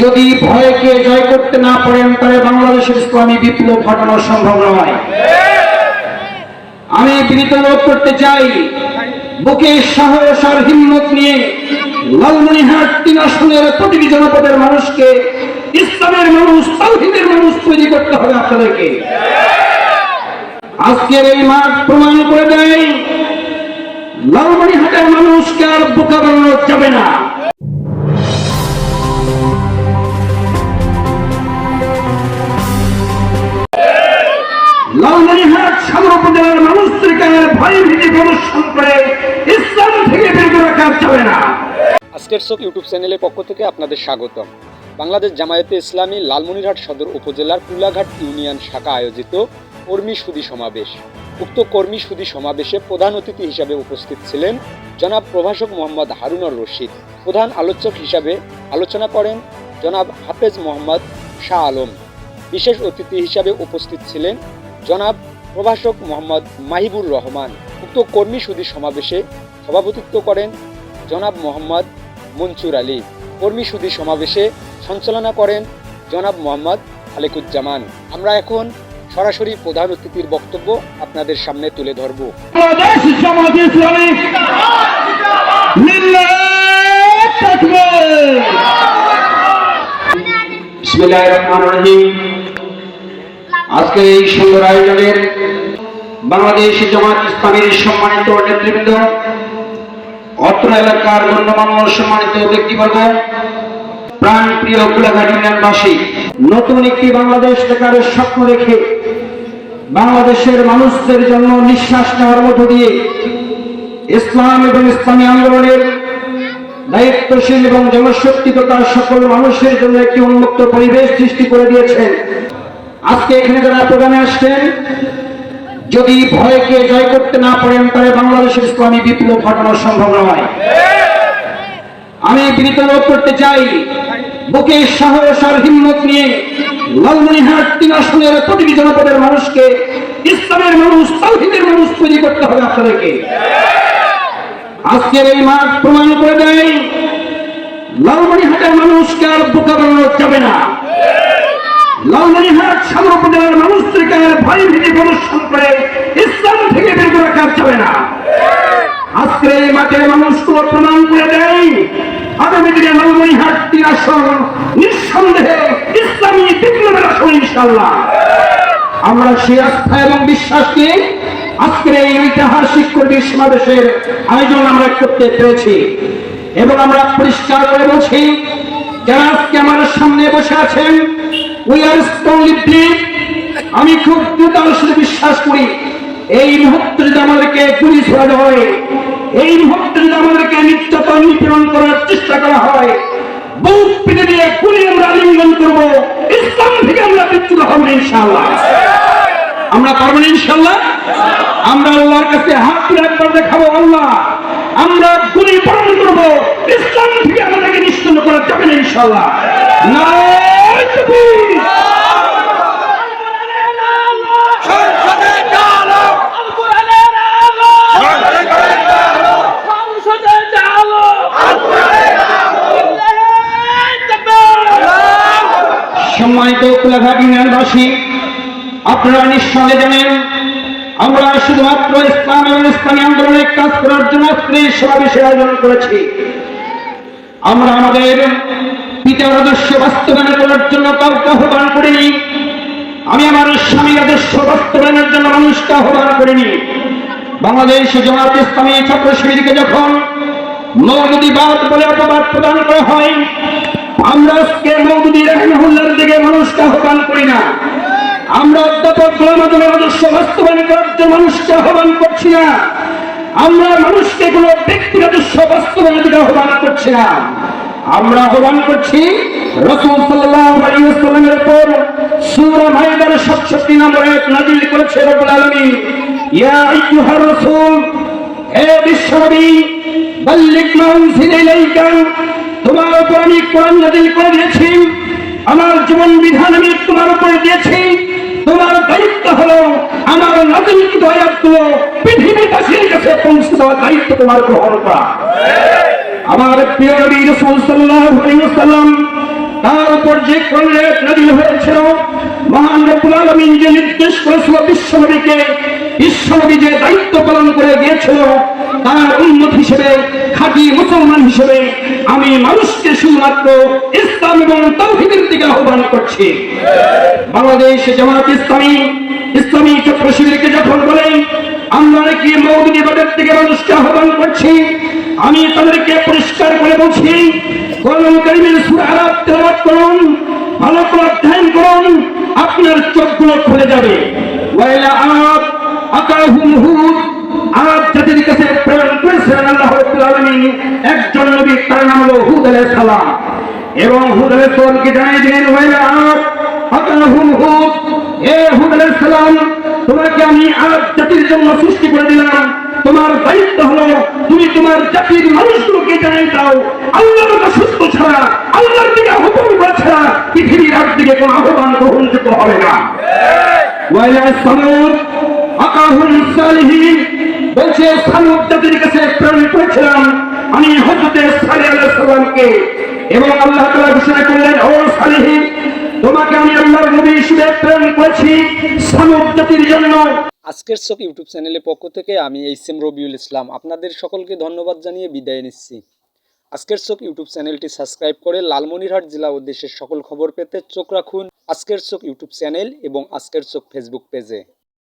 যদি ভয়কে জয় করতে না পারেন, তাহলে বাংলাদেশের ইসলামী বিপ্লব ঘটানো সম্ভব নয়। আমি বিনীত অনুরোধ করতে চাই বুকে সাহস আর হিম্মত নিয়ে লালমনিহাট তিন আসনের প্রতিটি জনপদের মানুষকে ইসলামের মানুষ, তাওহীদের মানুষ তৈরি করতে হবে আপনাদেরকে। আজকের এই মাঠ প্রমাণ করে দেয় লালমনিহাটের মানুষকে আর বোকা বানানো যাবে না। ভয় আজকের চোখ ইউটিউব চ্যানেলের পক্ষ থেকে আপনাদের স্বাগতম। বাংলাদেশ জামায়াতে ইসলামী লালমনিরহাট সদর উপজেলার কুলাঘাট ইউনিয়ন শাখা আয়োজিত কর্মী সুদী সমাবেশ। উক্ত কর্মী সুদী সমাবেশে প্রধান অতিথি হিসাবে উপস্থিত ছিলেন জনাব প্রভাষক মোহাম্মদ হারুনর রশিদ, প্রধান আলোচক হিসাবে আলোচনা করেন জনাব হাফেজ মোহাম্মদ শাহ আলম। বিশেষ অতিথি হিসাবে উপস্থিত ছিলেন জনাব প্রভাষক মোহাম্মদ মাহিবুর রহমান উক্ত কর্মী সুদী সমাবেশে সভাপতিত্ব করেন জনাব মোহাম্মদ মনসুর আলী। কর্মী সুদী সমাবেশে সঞ্চালনা করেন জনাব মোহাম্মদ খালেকুজ্জামান। আমরা এখন সরাসরি প্রধান অতিথির বক্তব্য আপনাদের সামনে তুলে ধরব। ইসলামী বিসমিল্লাহির রহমানির রহিম। আজকে এই সুন্দর আয়োজনের বাংলাদেশ জামাত ইসলামীর সম্মানিত নেতৃবৃন্দ, অত্র এলাকার গণ্যমান্য সম্মানিত ব্যক্তিবর্গ প্রাণ প্রিয় কুলাঘাট ইউনিয়নবাসী, নতুন একটি বাংলাদেশ দেখার স্বপ্ন রেখে বাংলাদেশের মানুষদের জন্য নিঃশ্বাস নেওয়ার মধ্য দিয়ে ইসলাম এবং ইসলামী আন্দোলনের দায়িত্বশীল এবং জনশক্তি তথা সকল মানুষের জন্য একটি উন্মুক্ত পরিবেশ সৃষ্টি করে দিয়েছেন আজকে এখানে যারা প্রোগ্রামে আসছেন, যদি ভয়কে জয় করতে না পারেন, তাহলে বাংলাদেশের ইসলামী বিপ্লব ঘটানো সম্ভব নয় আমি বিনীত অনুরোধ করতে চাই বুকে সাহস আর হিম্মত নিয়ে লালমনিহাট তিন আসনের প্রতিটি জনপদের মানুষকে, ইসলামের মানুষ, তাওহীদের মানুষ তৈরি করতে হবে আপনাদেরকে। আজকের এই মাঠ প্রমাণ করে দেয় লালমনিহাটের মানুষকে আর বোকা বানানো যাবে না। আমরা সেই আস্থা এবং বিশ্বাস নিয়ে আজকের এই ঐতিহাসিক কর্মী সমাবেশের আয়োজন আমরা করতে পেরেছি। এবং আমরা পরিষ্কার করে বলছি, যারা আজকে আমার সামনে বসে আছেন আমি খুব সাথে বিশ্বাস করি, এই মুহূর্তে যদি আমাদেরকে গুলি ছোড়ানো হয়, এই মুহূর্তে যদি আমাদেরকে নির্যাতন নিপীড়ন করার চেষ্টা করা হয় গুলি আমরা করব আমরা আমরা আল্লাহর কাছে দেখাবো আল্লাহ। আমরা পালন করব, ইসলাম না। সম্মানিত কুলাঘাট ইউনিয়নবাসী আপনারা নিঃসন্দেহে জানেন, আমরা শুধুমাত্র ইসলাম এবং ইসলামী আন্দোলনে কাজ করার জন্য আজকের সমাবেশের আয়োজন করেছি। আমরা আমাদের পিতার আদর্শ বাস্তবায়ন করার জন্য কাউকে আহ্বান করিনি। আমি আমার স্বামীর আদর্শ বাস্তবায়নের জন্য মানুষকে আহ্বান করিনি। বাংলাদেশ জামাত ইসলামী ছাত্র শিবিরকে যখন মৌলুদিবাদ বলে অপবাদ প্রদান করা হয়, আমরা আজকে মৌদুদি রহমুল্লার দিকে মানুষকে আহ্বান করি না। আমরা অধ্যাপক গোলাম আদর্শ বাস্তবায়ন করার জন্য মানুষকে আহ্বান করছি না। আমরা মানুষকে কোনো ব্যক্তির আদর্শ বাস্তবায়নের দিকে আহ্বান করছি না। আমরা আহ্বান করছি রসুল ওয়াসাল্লামের উপর। সূরা মাইদার 67 নম্বর আয়াত নাযিল করেছে রব্বুল আলামিন। ইয়া আইয়ুহার রাসূল, হে বিশ্বনবী, বাল্লিগ মা ইলাইকা। তোমার উপর আমি কোরআন নাযিল করে দিয়েছি, আমার জীবন বিধান আমি তোমার উপর দিয়েছি। তোমার দায়িত্ব হলো আমার নাজিলকৃত আয়াতগুলো পৃথিবীবাসীর কাছে পৌঁছে দেওয়ার দায়িত্ব তোমার গ্রহণ করা। আমার প্রিয় নবী রাসূল সাল্লাল্লাহু আলাইহি ওয়াসাল্লাম, তার যে করলে নাজিল হয়েছিল, মহান রব্বুল আলামিন যে নির্দেশ করেছিল বিশ্বনবীকে বিশ্বনবী যে দায়িত্ব পালন করে গিয়েছিল, তার উন্নত হিসেবে, খাঁটি মুসলমান হিসেবে আমি মানুষকে শুধুমাত্র ইসলাম এবং তৌহিদের দিকে আহ্বান করছি। বাংলাদেশ জামাত ইসলামী ইসলামী চক্র শিবিরকে যখন বলেন, আমরা নাকি মৌদিবাদের থেকে মানুষকে আহ্বান করছি আমি তাদেরকে পরিষ্কার করে বলছি কোরআন কারিমের সূরা আরাব তেলাওয়াত করুন, ভালো করে অধ্যয়ন করুন, আপনার চোখগুলো খুলে যাবে। আকাহুম নাম এবং সালাম তোমাকে আমি আরব জাতির জন্য সৃষ্টি করে দিলাম। তোমার দায়িত্ব হলো, তুমি তোমার জাতির মানুষগুলোকে জানিয়ে দাও, আল্লাহর কথা সত্য ছাড়া, আল্লাহর দিকে হুকুম করা ছাড়া পৃথিবীর দিকে কোনো আহ্বান গ্রহণযোগ্য হবে না। আমি আল্লাহ তোমাকে আমি নবী হিসেবে প্রেরণ করেছি সামুদ জাতির জন্য। আজকের শোক ইউটিউব চ্যানেলের পক্ষ থেকে আমি এইচ এম রবিউল ইসলাম। আপনাদের সকলকে ধন্যবাদ জানিয়ে বিদায় নিচ্ছি। আজকের চোখ ইউটিউব চ্যানেলটি সাবস্ক্রাইব করে লালমনিরহাট জেলা ও দেশের সকল খবর পেতে চোখ রাখুন আজকের চোখ ইউটিউব চ্যানেল এবং আজকের চোখ ফেসবুক পেজে।